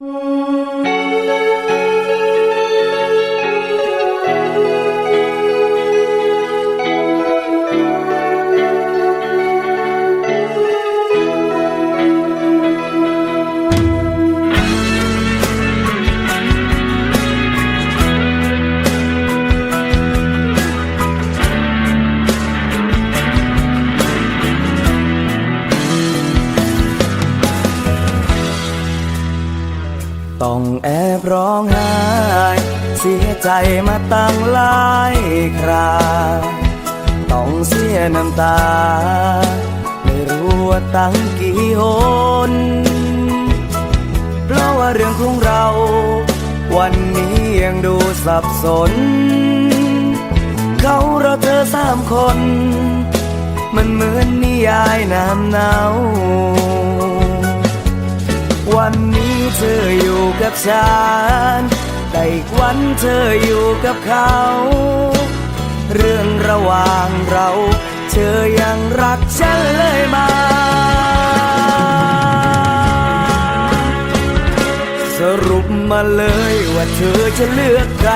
Mm-hmm. ต้องแอบร้องไห้เสียใจมาตั้งหลายคราต้องเสียน้ำตา ไม่รู้ว่าตั้งกี่หนเพราะว่าเรื่องของเรา วันนี้ยังดูสับสน เขาเราเธอสามคน มันเหมือนนิยายน้ำเนาวันนี้เธออยู่ กับฉันแต่อีกวันเธออยู่กับเขา เรื่องระหว่างเรา เธอยังรักฉันเลยมา สรุปมาเลยว่าเธอจะเลือกใคร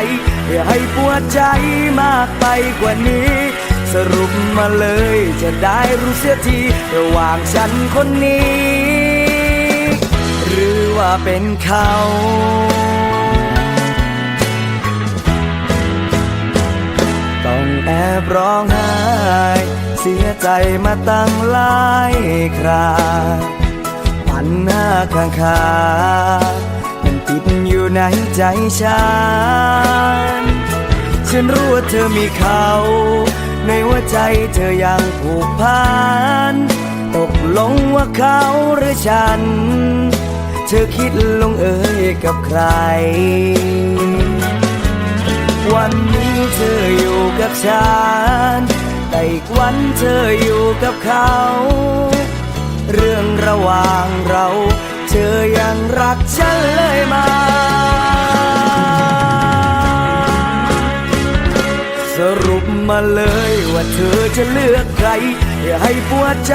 อย่าให้ปวดใจมากไปกว่านี้ สรุปมาเลยจะได้รู้เสียทีระหว่างฉันคนนี้ เป็นเขาต้องแอบร้องไห้เสียใจมาตั้งหลายคราปัญหน้าข้างคามันติดอยู่ในใจฉัน ฉันรู้ว่าเธอมีเขา ในหัวใจเธอยังผูกพัน ตกลงว่าเขาหรือฉัน ธอคิดลงเอ่ยกับใคร วันนี้เธออยู่กับฉัน แต่อีกวันเธออยู่กับเขา เรื่องระหว่างเรา เธอยังรักฉันเลยไหมาสรุปมาเลยว่าเธอจะเลือกใคร อย่าให้ปวดใจ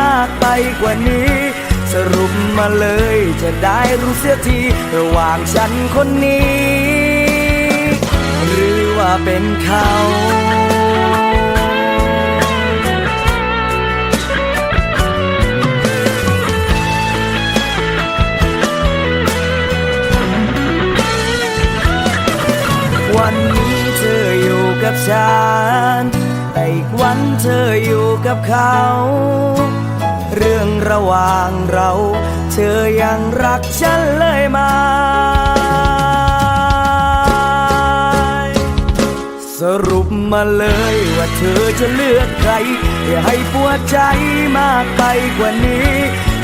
มากไปกว่านี้ สรุปมาเลยจะได้รู้เสียทีระหว่างฉันคนนี้ หรือว่าเป็นเขาวันนี้เธออยู่กับฉันแต่อีกวันเธออยู่กับเขา ระหว่างเรา เธอยังรักฉันเลยไหมาสรุปมาเลยว่าเธอจะเลือกใคร อย่าให้ปวดใจมากไปกว่านี้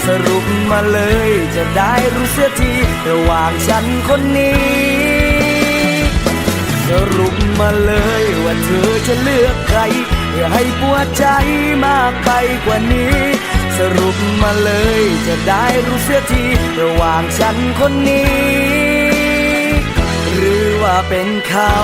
สรุปมาเลยจะได้รู้เสียทีระหว่างฉันคนนี้ สรุปมาเลยว่าเธอจะเลือกใคร อย่าให้ปวดใจมากไปกว่านี้ สรุปมาเลยจะได้รู้เสียทีระหว่างฉันคนนี้ หรือว่าเป็นเขา